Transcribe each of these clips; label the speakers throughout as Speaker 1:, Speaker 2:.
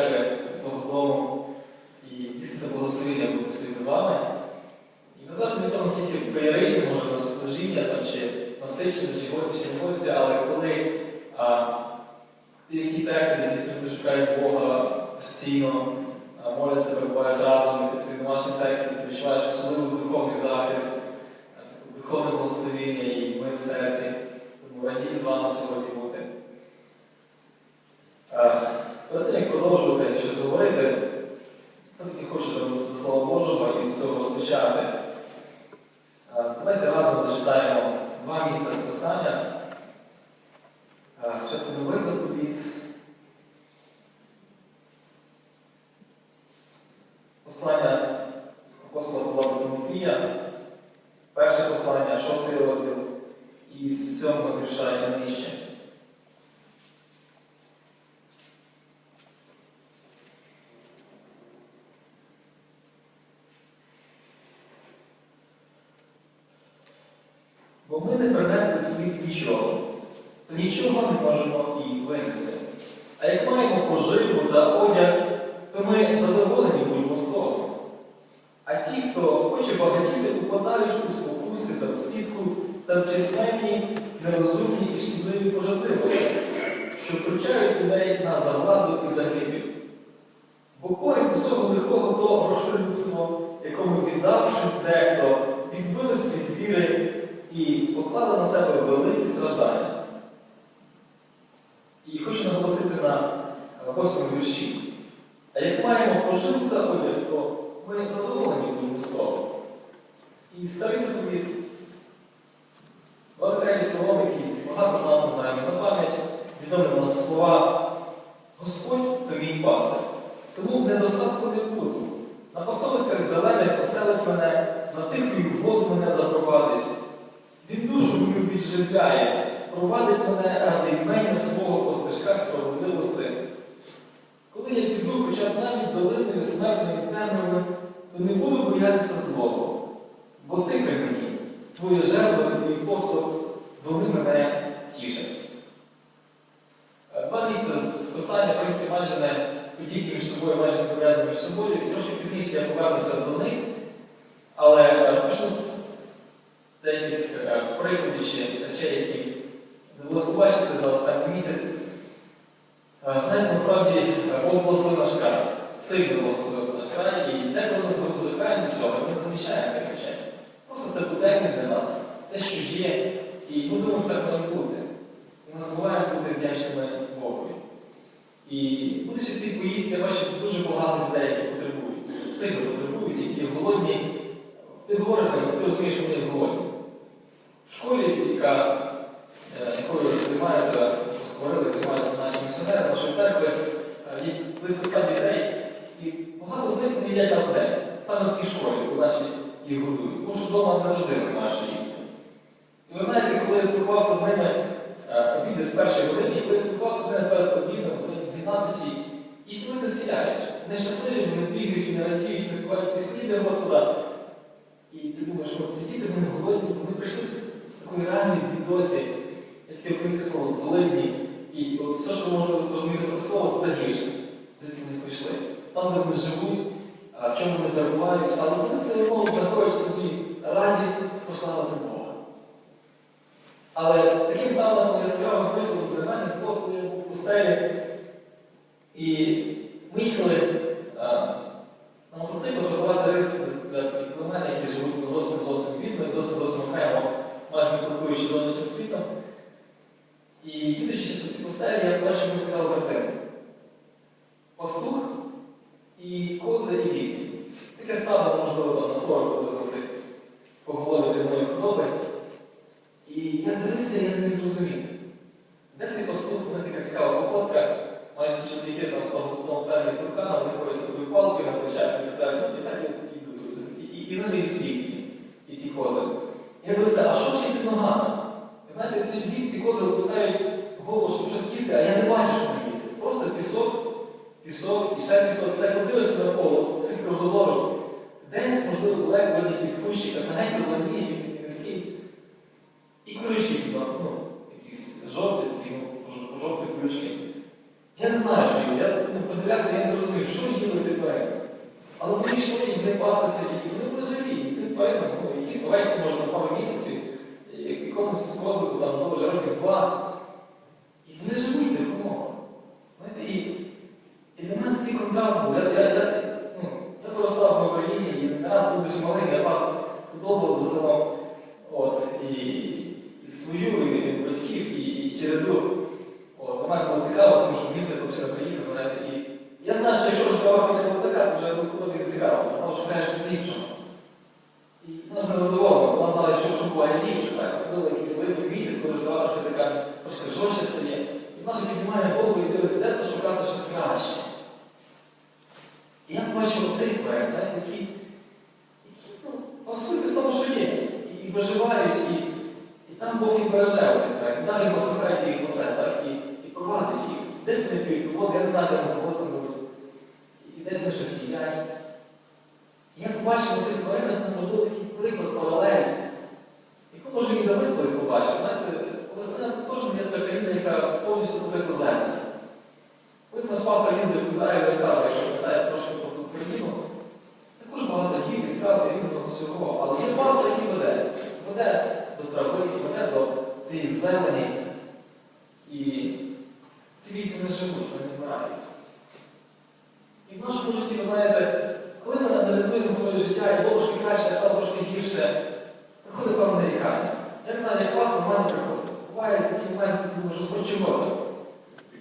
Speaker 1: церкви, свого дому. І дійсно це благословення бути сьогодні з вами. І незалежно від того, наскільки феєричне може наше служіння, там, чи насичене, чи гості, чи не гості, але коли а, ти в тій церкві, де дійсно люди шукають Бога постійно, моляться, перебувають разом, ти в своїй домашній церкві, ти відчуваєш особливий духовний захист, духовне благословення і мир в серці. Тому радію з вами сьогодні бути. Перед тим, як продовжувати щось говорити, все-таки хочу звернутися до Слова Божого і з цього розпочати. А, Давайте разом зачитаємо два місця з Писання. А, новий заповіт. Бо ми не принесли в світ нічого, то нічого не можемо і винести. А як маємо поживу та одяг, то ми задоволені будемо з того. А ті, хто хоче багатіти, упадають у спокуси та в сітку та в численні, нерозумні і шкідливі пожадливості, що втручають людей на загладу і загибель. Бо корінь усього лихого то грошолюбство, якому віддавшись дехто, відбили світ віри і поклали на себе великі страждання. І хочу наголосити на восьмому вірші. А як маємо поживу та одяг, то ми задоволені будемо того. І старий заповіт, 23 псалом, який багато з нас знаємо на пам'ять, відомі у нас слова Господь то мій пастир, тому в недостатку не буду. На пасовиськах зелених оселить мене, на тихою воду мене запровадить. Він душу мою відживляє, провадить мене ради імення свого по стежках справедливості. Коли я піду хоча б навіть долиною смертною темрявою, то не буду боятися злого, бо ти при мені, твоє жертва і твій посуд, вони мене втішать. Е, Два місця з писання, в принципі, майже не подібні між собою, майже не пов'язані між собою, і трошки пізніше я повернуся до них. Але е, розпочну з деяких прикладів чи речей, які довелося побачити за останній місяць. Е, Знаєте, насправді Бог благословив наш край. Сильно благословив наш край, і деколи себе звикаємо до цього, ми не замічаємо цих речей. Просто це буденність для нас, те, що є, і що так має бути. І ми забуваємо бути вдячними Богові. І будучи в цій поїздці, я бачу дуже багато людей, які потребують, сильно потребують, які голодні. Ти говориш з ними, ти розумієш, що вони голодні. В школі, яка, е, якою займаються, створили, займаються наші місіонери, нашої церкви, е, є близько ста дітей, і багато з них не їдять раз в день. Саме в цій школі, коли наші їх годують. Тому що вдома не завжди мають що їсти. І ви знаєте, коли я спілкувався з ними е, обіди з першої години, коли я спілкувався з ними перед обідом, годині 12 і вони це сіляють. Вони бігають, вони радіють, вони співають пісні для Господа. І ти думаєш, от ці діти вони голодні, вони прийшли реальної бідосі, як таке українське слово, злидні. І от все, що можете зрозуміти про це слово, це гірше. Звідки вони прийшли. Там, де вони живуть, в чому вони перебувають, але вони все одно знаходять в собі радість прославити Бога. Але таким самим яскравим прикладом для мене було, коли я був в пустелі, і ми їхали на мотоциклі роздавати рис для племен, які живуть зовсім зовсім бідно, і зовсім зовсім окремо, майже спілкуючи з зовнішнім світом. І їдучи по цій пустелі, я бачив мені цікаву картину. Пастух і кози і вівці. Таке стадо, можливо, там на 40 приблизно цих поголов'я дивної худоби. І я дивився, я не міг зрозуміти. Де цей пастух, вона така цікава походка, майже ці чоловіки там в тому, в тому терміні туркана, вони ходять з такою палкою на плечах, і задають, і так я йду собі. І, і, і замірюють вівці, і ті кози. Я дивився, а що ж йти ногами? Ви знаєте, ці вівці кози опускають голову, щоб щось їсти, а я не бачу, що вони їсти. Просто пісок, пісок і ще пісок. І так подивишся навколо цих кругозору. Десь, можливо, далеко видно якийсь кущик, а легенько зеленіє, він такий низький. І колючки, ну, якісь жовті, такі, ну, жовті колючки. Я не знаю, що. Я ну, подивлявся, Але вони йшли і вони паслися, і вони були живі. І цим тваринам, ну, якісь овечці, може, на пару місяців, якомусь козлику, там, знову вже років два. І вони живуть умовах. Знаєте, і, і для мене такий контраст був. Я, я, я, ну, я виростав в Україні, і не був дуже малий, я пас довго за селом. От, і, і свою, і батьків, і, і череду. От, для мене це цікаво, тому що з міста я взагалі приїхав, знаєте, і я знаю, хоче бути така, вже нікуди не цікаво, вона шукає щось ліпшого. І вона ж не задоволена, вона знала, що, що ліпше, так, особливо якийсь липий місяць, коли жива трошки така трошки жорстче стає. І вона ж піднімає голову і дивиться, де то шукати щось краще. І я побачив оцей проект, знаєте, який, який ну, пасується в тому, що є. І, виживають, і, і там Бог береже оцей проект. Далі послухають їх усе, так, і, і провадить їх. Десь вони воду, я не знаю, де вони воду будуть. І десь вони щось їдять. І я побачив на цих тваринах, ну, можливо, такий приклад паралелі, яку може і Давид колись побачив. Знаєте, Палестина це теж є така країна, яка повністю покрита землею. Колись наш пастор їздив в Ізраїль, розказує, якщо питає трошки про ту країну, також багато гір, і страт, і різного всього. Але є пастор, який веде. Веде до трави, веде до цієї зелені. І ці війці не живуть, вони не вмирають. І в нашому житті, ви знаєте, коли ми аналізуємо своє життя, і було трошки краще, а стало трошки гірше, приходить певне нарікання. Як вас, але в мене приходить. Бувають такі моменти, коли може спочивати.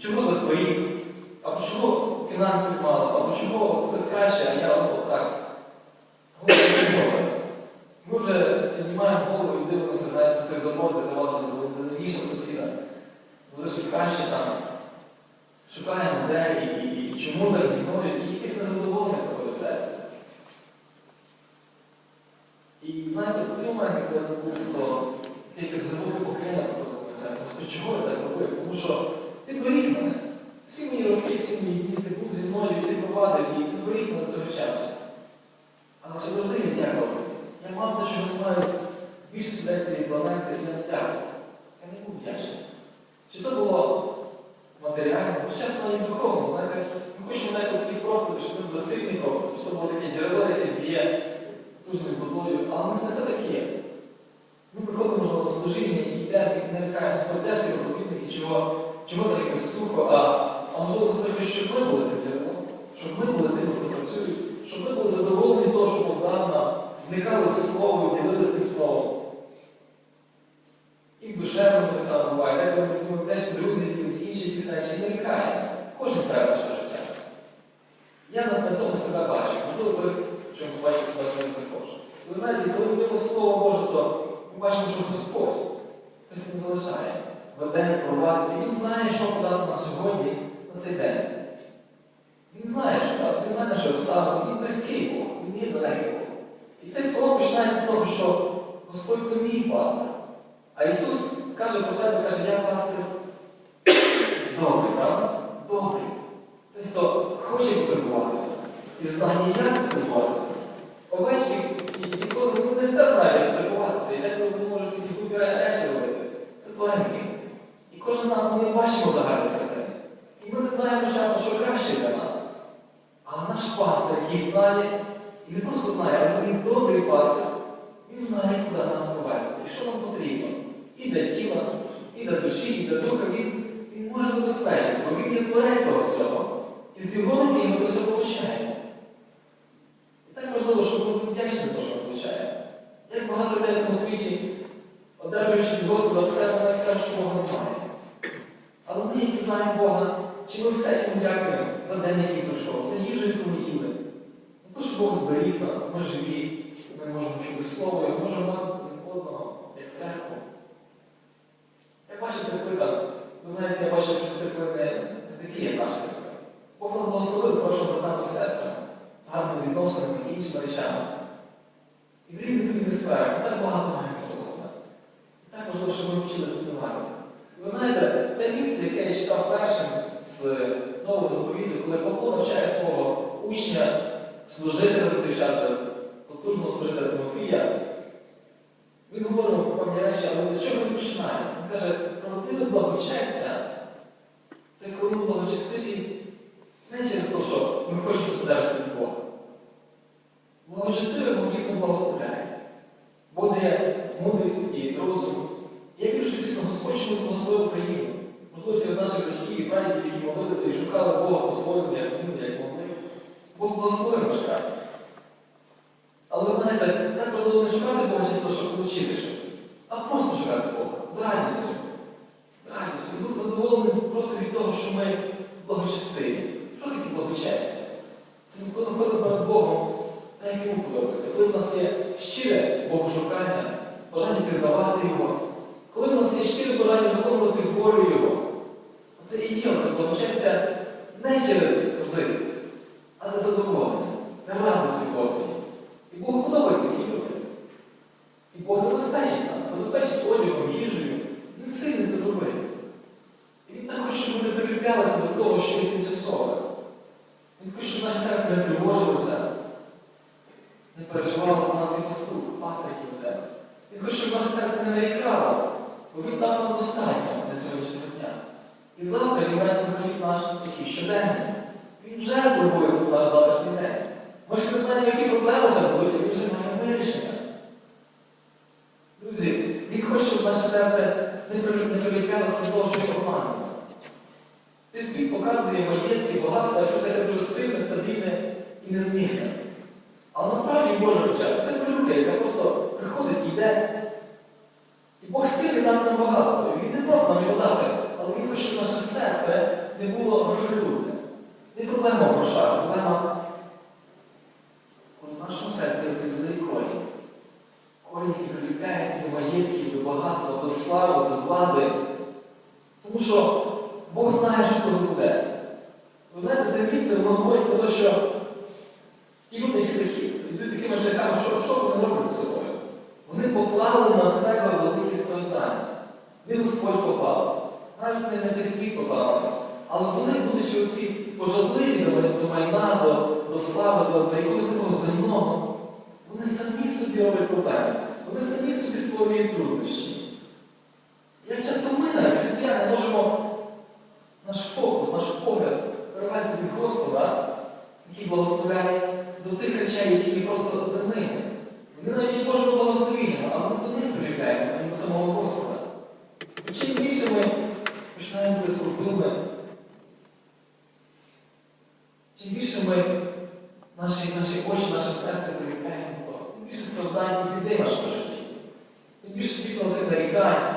Speaker 1: Чому захворів? Або чому фінансів мало, або чому хтось краще, а я так. Говорить, чому? Ми вже піднімаємо голову і дивимося, знаєте, з тих завод, де вас зеленішим сусіда. Щось краще там. Шукаємо де і, і, і чому так зі і якесь незадоволення приходить в. І знаєте, ці моменти, коли був, то якесь глибоке покаяння Господи, чого я так робив? Тому що ти беріг мене. Всі мої роки, всі мої дні ти був зі мною, і ти провадив, і ти зберіг мене цього часу. Але чи завжди я дякував тобі? Я мав те, що не мають більшість людей цієї планети, і я не дякував. Я не був вдячний. Чи то було матеріально, бо часто навіть духовно, знаєте, ми хочемо дати такі проповіді, щоб ми були сильні проповіді, щоб було таке джерело, яке б'є потужною водою, але ми не все таке. Ми приходимо, до служіння і йдемо і не лякаємо свої теж ці проповідники, чого, чого так якось сухо, а, а можливо, Господь щоб ми були тим джерелом, щоб ми були тими, хто працює, щоб ми були задоволені з того, що Бог нам, вникали в слово, ділилися тим словом. І в душевному так само буває, деколи ми думаємо, теж друзі, інші якісь нарікаємо. В кожній сфері нашого життя. Я нас на цьому себе бачу. Можливо, ви чомусь бачите себе також. Ви знаєте, коли ми Слово Боже, то бачимо, що Господь хтось не залишає, веде, провадить. Він знає, що подати нам сьогодні на цей день. Він знає, що так, він знає, що обставини, він близький Бог, він є далекий Бог. І цей псалом починається з того, що Господь то мій пастир. А Ісус каже про себе, каже, я пастир добрий, правда? Добрий. Той, хто хоче турбуватися і знає, як турбуватися. Овечки і ті козли вони не все знають, як турбуватися. І деколи вони можуть такі глупі речі робити. Це тваринки. І кожен з нас ми не бачимо загальної картини. І ми не знаємо часто, що краще для нас. Але наш пастир, який знає, і не просто знає, але він добрий пастир, він знає, куди нас повести, і що нам потрібно. І для тіла, і для душі, і для духа. Він, він може забезпечити, бо він є творець того всього. І з його руки ми до цього получаємо. І так важливо, щоб ми були вдячні за те, що получаємо. Як багато людей в тому світі, одержуючи від Господа все, вони кажуть, що Бога немає. Але ми, які знаємо Бога, чи ми все йому дякуємо за день, який пройшов, за їжу, яку ми їли. Що Бог зберіг нас, ми живі, ми можемо чути слово, і можемо мати одного, як церкву. Я бачу церкви там, ви знаєте, я бачу, що церкви не, не такі, як наші церкви. Бог нас благословив хорошим братам і сестрам, гарними відносинами і іншими речами. І в різних різних сферах так багато маємо Господа. І так важливо, щоб ми вчилися цінувати. Ви знаєте, те місце, яке я читав першим з нового заповіту, коли Павло навчає свого учня, служителя на той час потужного служителя Тимофія, він говорив про певні речі, але з чого він починає? Він каже, правдиве благочестя це коли ми благочестиві не через те, що ми хочемо судержити від Бога. благословляє. Бог дає мудрість і розум. Я вірю, дійсно Господь чомусь благословив Україну. Можливо, через наших батьків і прадідів, які молилися і шукали Бога по-своєму, як вміли, як могли. Бог благословив наш край. Але ви знаєте, так важливо не шукати Бога чисто, щоб отримати щось, а просто шукати Бога з радістю. З радістю. І бути задоволеним просто від того, що ми благочестиві. Що таке благочестя? Це ми ходимо перед Богом, так як йому подобається. Коли в нас є щире богошукання, бажання пізнавати Його, коли в нас є щире бажання виконувати волю Його, це і є це благочестя не через зиск, задоволення, не радості Господі. І Богу подобається такі люди. І Бог забезпечить нас, забезпечить одягом, їжею. Він сильний це зробити. І він так хоче, щоб ми не прикріплялися до того, що є тимчасове. Він хоче, щоб наше серце не тривожилося, не переживало про нас і пастух, пастир, який веде нас. Він хоче, щоб наше серце не нарікало, бо він дав нам достатньо для сьогоднішнього дня. І завтра він нам хліб наш такий щоденний. Він вже турбується про наш завтрашній день. Ми ще не знаємо, які проблеми там будуть, а він вже має вирішення. Друзі, він хоче, щоб наше серце не при- не приліплялося до того, що його. Цей світ показує маєтки, багатства, якось таке дуже сильне, стабільне і незмінне. Але насправді Боже початку це полюбля, яка просто приходить і йде. І Бог сильний нам багатство. Він не проти нам його дати, але Він хоче, щоб наше серце не було грошолюбне. Не проблема в грошах, проблема в нашому серці цей злий корінь. Корінь, який приліпляється до маєтків, до багатства, до слави, до влади. Тому що Бог знає, що з того буде. Ви знаєте, це місце воно говорить про те, що ті люди, які такі, йдуть такими шляхами, що, що вони роблять з собою? Вони поклали на себе великі страждання. Не Господь поклав, навіть не на цей світ поклав. Але вони, будучи оці пожадливі до, майна, до, до слави, до, до якогось такого земного, вони самі собі роблять проблеми. Вони самі собі створюють труднощі. Як часто ми, навіть християни, можемо наш фокус, наш погляд перевести від Господа, який благословляє до тих речей, які є просто земними. Вони навіть є Божим благословенням, але ми до них не до самого Господа. І чим більше ми починаємо бути скрупними, чим більше ми наші, наші очі, наше серце до того, тим більше страждань і біди в нашому житті. Тим більше дійсно цих нарікань.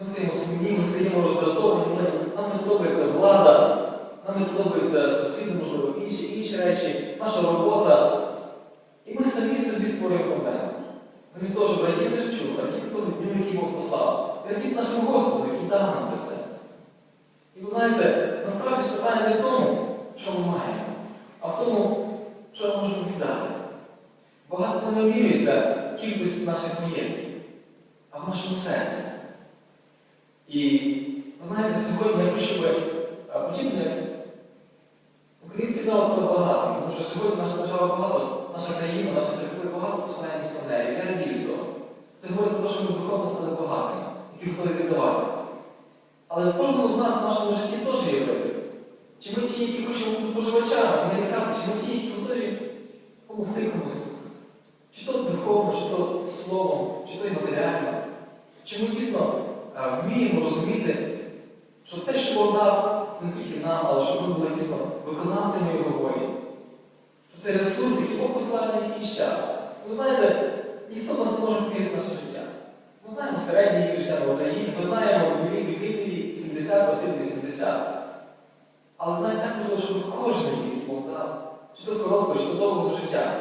Speaker 1: Ми стаємо сумні, ми стаємо роздратовані, нам не подобається влада, нам не подобаються сусіди, можливо, інші, інші речі, наша робота. І ми самі собі створюємо проблеми. Замість того, щоб радіти життю, радіти тому дню, який Бог послав, і радіти нашому Господу, який дав нам це все. І ви знаєте, насправді ж питання не в тому, що ми маємо, а в тому, що ми можемо віддати. Багатство не обмірюється в кількості наших маєтків, а в нашому серці. І ви знаєте, сьогодні я хочу, а, подібне український народ став багатим, тому що сьогодні наша держава багато, наша країна, наші церкви багато посилає місіонерів. Я радію з того. Це говорить про те, що ми духовно стали багатими, які готові віддавати. Але в кожному з нас в нашому житті теж є вибір. Чи ми ті, які хочемо бути споживачами, не лікати, чи ми ті, які готові допомогти комусь. Чи то духовно, чи то словом, чи то й матеріально. Чи ми дійсно вміємо розуміти, що те, що Бог дав, це не тільки нам, але щоб ми були дійсно виконавцями Його волі. Що це ресурс, який Бог послав на якийсь час. Ви знаєте, ніхто з нас не може поміряти наше життя. Ми знаємо середній вік життя в Україні, ми знаємо вік біблійний вік 70, 80. Але знаєте, так важливо, щоб кожен який Бог дав, чи то короткого, чи то довгого життя,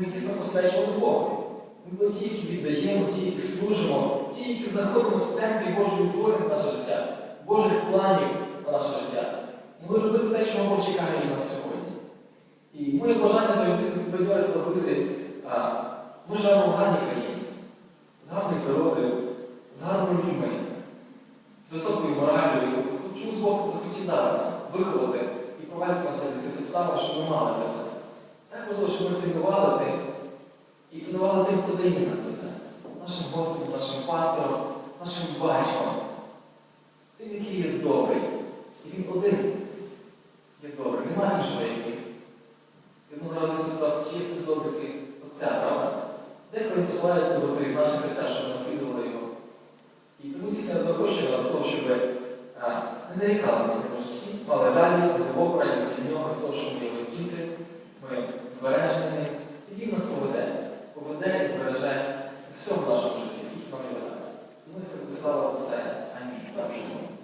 Speaker 1: ми дійсно посвячували Богу. Ми були ті, які віддаємо, ті, які служимо, ті, які знаходимося в центрі Божої волі на наше життя, Божих планів на наше життя. Могли робити те, чого Бог чекає від нас сьогодні. І моє бажання сьогодні підбадьорити вас, друзі. Ми живемо в гарній країні, з гарною природою, з гарними людьми, з високою моралью. І Чомусь Бог захотів дати нам, виховати і провести нас з якихось обставин, щоб ми мали це все. Так важливо, щоб ми цінували тим, і цінували тим, хто дає нам це все. Нашим Господом, нашим пастором, нашим батьком. Тим, який є добрий. І він один є добрий. Немає іншого як він. Одного разу Ісус сказав, чи є хтось добрий, крім Отця Деколи він посилає свою готові в наші серця, щоб наслідували його. І тому дійсно я запрошую вас до того, щоб а, не нарікали житті, мали радість, глибоку радість від нього, того, що ми його діти, ми збережені, і він нас поведе, поведе і збереже всьому нашому житті, скільки нам і нехай буде слава за все. Амінь.